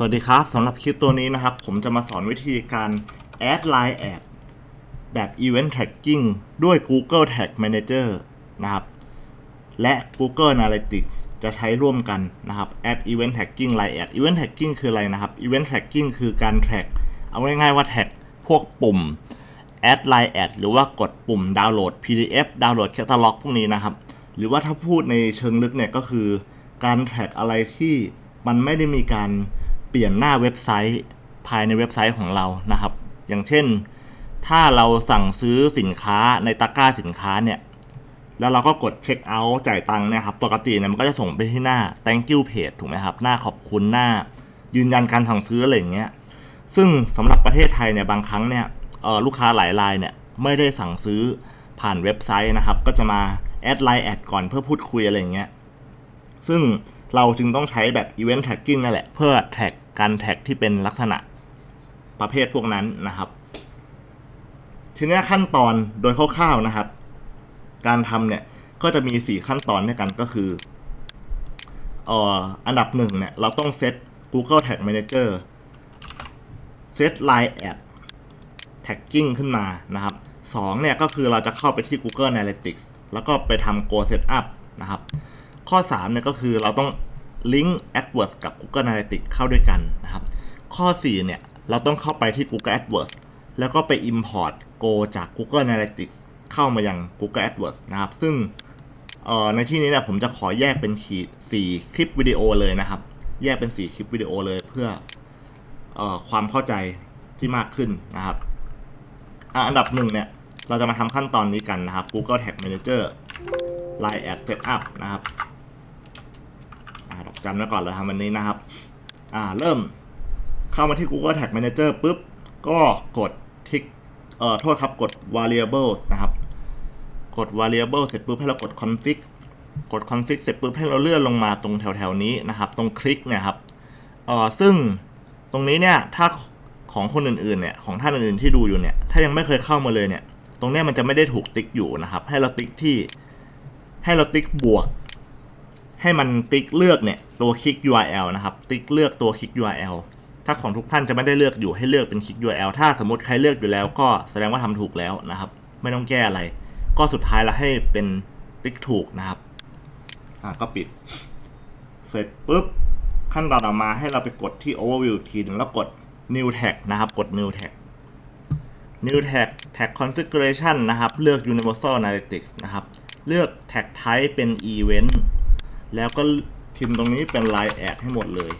สวัสดีครับสำหรับคลิปตัวนี้นะครับ ผมจะมาสอนวิธีการ add line ad แบบ event tracking ด้วย Google Tag Manager นะครับ และ Google Analytics จะใช้ร่วมกันนะครับ add event tracking line ad event tracking คืออะไรนะครับ event tracking คือการ track เอาง่ายๆว่า track พวกปุ่ม add line ad หรือว่ากดปุ่มดาวน์โหลด PDF ดาวน์โหลด catalog พวกนี้นะครับ หรือว่าถ้าพูดในเชิงลึกเนี่ยก็คือการ track อะไรที่มันไม่ได้มีการ เปลี่ยนหน้าเว็บไซต์ภายในเว็บไซต์ของเรานะครับ อย่างเช่น ถ้าเราสั่งซื้อสินค้าในตะกร้าสินค้าเนี่ยแล้วเราก็กดเช็คเอาท์จ่ายตังค์นี่ยครับปกติเนี่ยมันก็จะส่งไปที่หน้า thank you page ถูกไหมครับ หน้าขอบคุณหน้า ยืนยันการสั่งซื้ออะไรอย่างเงี้ยซึ่งสำหรับประเทศไทยเนี่ยบางครั้งเนี่ยลูกค้าหลายรายเนี่ยไม่ได้สั่งซื้อผ่านเว็บไซต์นะครับ ก็จะมาแอดไลน์แอดก่อนเพื่อพูดคุยอะไรอย่างเงี้ยซึ่ง เราจึงต้องใช้แบบ Event Tracking นั่นแหละ เพื่อแท็กการแท็กที่เป็นลักษณะประเภทพวกนั้นนะครับ ทีนี้ยขั้นตอนโดยคร่าวๆนะครับ การทำเนี่ยก็จะมี 4 ขั้นตอนด้วยกันก็คือออันดับหนึ่งเนี่ยเราต้องเซต Google Tag Manager เซต Line Ad Tagging ขึ้นมานะครับสองเนี่ยก็คือเราจะเข้าไปที่ Google Analytics แล้วก็ไปทำ Go Setup นะครับ ข้อ3เนี่ยก็คือเราต้องลิงก์ AdWords กับ Google Analytics เข้าด้วยกันนะครับ ข้อ4เนี่ยเราต้องเข้าไปที่ Google AdWords แล้วก็ไป Import Go จาก Google Analytics เข้ามายัง Google AdWords นะครับ ซึ่งในที่นี้เนี่ยผมจะขอแยกเป็นขีด4คลิปวิดีโอเลยนะครับ แยกเป็น4คลิปวิดีโอเลยเพื่ออความเข้าใจที่มากขึ้นนะครับอ,อันดับหนึ่งเนี่ยเราจะมาทำขั้นตอนนี้กันนะครับ Google Tag Manager Line Ad Setup นะครับ จันไว้ก่อนเลยทำวันนี้นะครับ อ่าเริ่มเข้ามาที่ Google Tag Manager ปุ๊บ ก็กดทิกเอ่อโทษครับกด variables นะครับ กด variable เสร็จปุ๊บให้เรากด config กด config เสร็จปุ๊บให้เราเลื่อนลงมาตรงแถวๆนี้นะครับ ตรงคลิกเนี่ยครับเอ่อซึ่งตรงนี้เนี่ยถ้าของคนอื่นๆเนี่ยของท่านอื่นๆที่ดูอยู่เนี่ยถ้ายังไม่เคยเข้ามาเลยเนี่ย ตรงนี้มันจะไม่ได้ถูกติ๊กอยู่นะครับ ให้เราติ๊กที่ให้เราติ๊กบวก ให้มันติ๊กเลือกเนี่ยตัวคลิก URL นะครับ ติ๊กเลือกตัวคลิก URL ถ้าของทุกท่านจะไม่ได้เลือกอยู่ให้เลือกเป็นคลิก URL ถ้าสมมติใครเลือกอยู่แล้วก็แสดงว่าทำถูกแล้วนะครับ ไม่ต้องแก้อะไร ก็สุดท้ายแล้วให้เป็นติ๊กถูกนะครับอะก็ปิด เสร็จปุ๊บขั้นตอนต่อมาให้เราไปกดที่ overview อีกทีหนึ่งแล้วกด new tag นะครับ กด new tag new tag tag configuration นะครับ เลือก universal analytics นะครับ เลือก tag type เป็น event แล้วก็พิมพ์ตรงนี้เป็น line ad ให้หมดเลย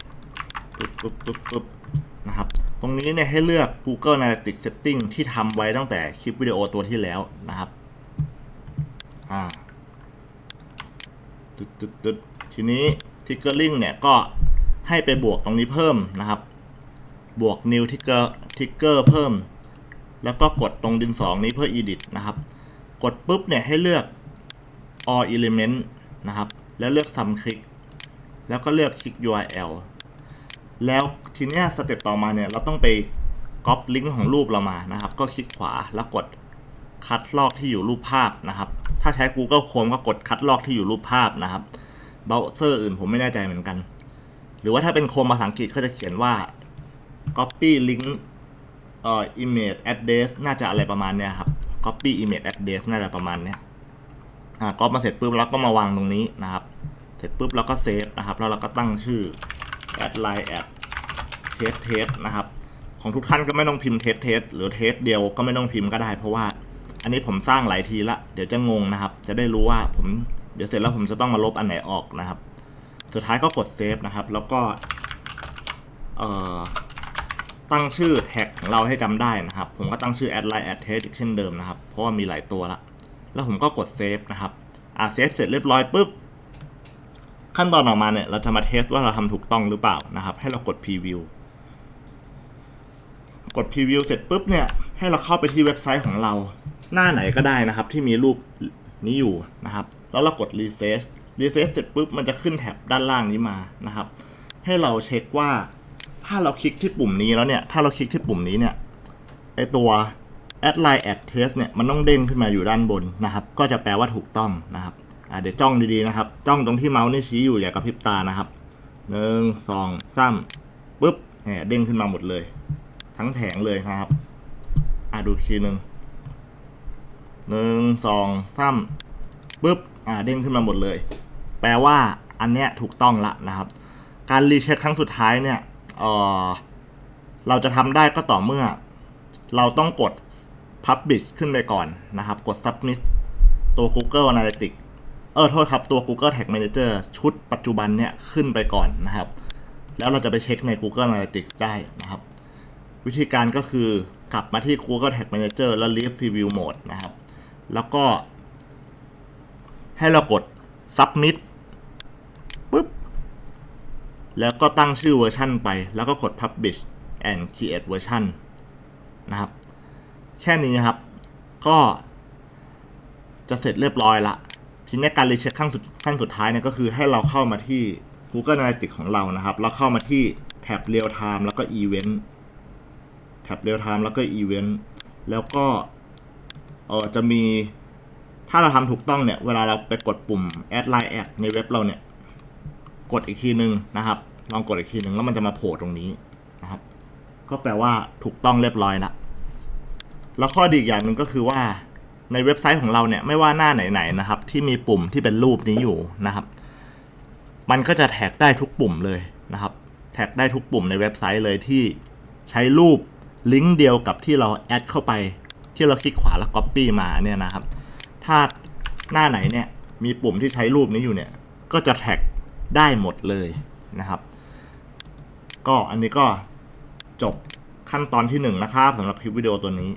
ปึ๊บปึ๊บปึ๊บปึ๊บนะครับ ตรงนี้เนี่ยให้เลือก Google Analytics Setting ที่ทำไว้ตั้งแต่คลิปวิดีโอตัวที่แล้วนะครับอ่าตึ๊ดตึ๊ดตึ๊ดทีนี้ Triggering เนี่ยก็ให้ไปบวกตรงนี้เพิ่มนะครับ บวก new trigger trigger เพิ่ม แล้วก็กดตรงดินสองนี้เพื่อ edit นะครับ กดปุ๊บเนี่ยให้เลือก all element นะครับ แล้วเลือก sum click แล้วก็เลือกคลิก URL แล้วทีเนี้ยสเต็ปต่อมาเนี่ยเราต้องไปก๊อปลิงก์ของรูปเรามานะครับ ก็คลิกขวาแล้วกดคัดลอกที่อยู่รูปภาพนะครับ ถ้าใช้ Google Chrome ก็กดคัดลอกที่อยู่รูปภาพนะครับเบราว์เซอร์อื่นผมไม่แน่ใจเหมือนกัน หรือว่าถ้าเป็นโคมภาษาอังกฤษก็จะเขียนว่า copy link เอ่อ image address น่าจะอะไรประมาณเนี้ยครับ copy image address น่าจะประมาณเนี้ย อ่าก๊อปมาเสร็จปุ๊บแล้วก็มาวางตรงนี้นะครับ เสร็จปุ๊บเราก็เซฟนะครับ แล้วเราก็ตั้งชื่อ add line add test test นะครับ ของทุกท่านก็ไม่ต้องพิมพ์ test test หรือ test เดียวก็ไม่ต้องพิมพ์ก็ได้ เพราะว่า อันนี้ผมสร้างหลายทีละ เดี๋ยวจะงงนะครับ จะได้รู้ว่าผมเดี๋ยวเสร็จแล้วผมจะต้องมาลบอันไหนออกนะครับ สุดท้ายก็กดเซฟนะครับ แล้วก็ตั้งชื่อแท็กของเราให้จำได้นะครับ ผมก็ตั้งชื่อ add line add test อีกเช่นเดิมนะครับ เพราะว่ามีหลายตัวละ แล้วผมก็กดเซฟนะครับอ่าเซฟเสร็จเรียบร้อยปุ๊บขั้นตอนออกมาเนี่ยเราจะมาเทสว่าเราทำถูกต้องหรือเปล่านะครับ ให้เรากดพรีวิวกดพรีวิวเสร็จปุ๊บเนี่ยให้เราเข้าไปที่เว็บไซต์ของเรา หน้าไหนก็ได้นะครับ ที่มีรูปนี้อยู่นะครับ แล้วเรากดรีเฟซรีเฟซเสร็จปุ๊บมันจะขึ้นแท็บด้านล่างนี้มานะครับ ให้เราเช็คว่าถ้าเราคลิกที่ปุ่มนี้แล้วเนี่ย ถ้าเราคลิกที่ปุ่มนี้เนี่ยไอตัว add line add test เนี่ยมันต้องเด้งขึ้นมาอยู่ด้านบนนะครับ ก็จะแปลว่าถูกต้องนะครับเดี๋ยวจ้องดีๆนะครับ จ้องตรงที่เมาส์นี่ชี้อยู่อย่ากระพริบตานะครับหนึ่งสองสามปุ๊บเนี่ยเด้งขึ้นมาหมดเลย ทั้งแผงเลยนะครับอะดูอีกทีหนึ่งหนึ่งสองสามปุ๊บอ่าเด้งขึ้นมาหมดเลย แปลว่าอันเนี้ยถูกต้องละนะครับ การรีเช็คครั้งสุดท้ายเนี่ยเออเราจะทำได้ก็ต่อเมื่อ เราต้องกด Publish ขึ้นไปก่อนนะครับ กด Submit ตัว Google Analytics เออโทษครับตัว Google Tag Manager ชุดปัจจุบันเนี่ยขึ้นไปก่อนนะครับ แล้วเราจะไปเช็คใน Google Analytics ได้นะครับ วิธีการก็คือกลับมาที่ Google Tag Manager แล้ว Leave Preview Mode นะครับ แล้วก็ ให้เรากด Submit ปุ๊บแล้วก็ตั้งชื่อเวอร์ชันไป แล้วก็กด Publish and Create Version นะครับ แค่นี้ครับ ก็ จะเสร็จเรียบร้อยละทีนี้การรีเช็คขั้นสุดขั้นสุดท้ายเนี่ยก็คือให้เราเข้ามาที่ Google Analytics ของเรานะครับ แล้วเข้ามาที่แท็บ Real Time แล้วก็ Event แท็บ Real Time แล้วก็ Event แล้วก็เออจะมีถ้าเราทำถูกต้องเนี่ย เวลาเราไปกดปุ่ม Add Line Ad ในเว็บเราเนี่ย กดอีกทีหนึ่งนะครับ ลองกดอีกทีหนึ่งแล้วมันจะมาโผล่ตรงนี้นะครับ ก็แปลว่าถูกต้องเรียบร้อยละ แล้วข้อดีอีกอย่างหนึ่งก็คือว่าในเว็บไซต์ของเราเนี่ยไม่ว่าหน้าไหนๆนะครับ ที่มีปุ่มที่เป็นรูปนี้อยู่นะครับ มันก็จะแท็กได้ทุกปุ่มเลยนะครับ แท็กได้ทุกปุ่มในเว็บไซต์เลยที่ใช้รูปลิงก์เดียวกับที่เราแอดเข้าไป ที่เราคลิกขวาแล้ว Copy มาเนี่ยนะครับ ถ้าหน้าไหนเนี่ยมีปุ่มที่ใช้รูปนี้อยู่เนี่ย ก็จะแท็กได้หมดเลยนะครับ ก็อันนี้ก็จบขั้นตอนที่หนึ่งนะครับสำหรับคลิปวิดีโอตัวนี้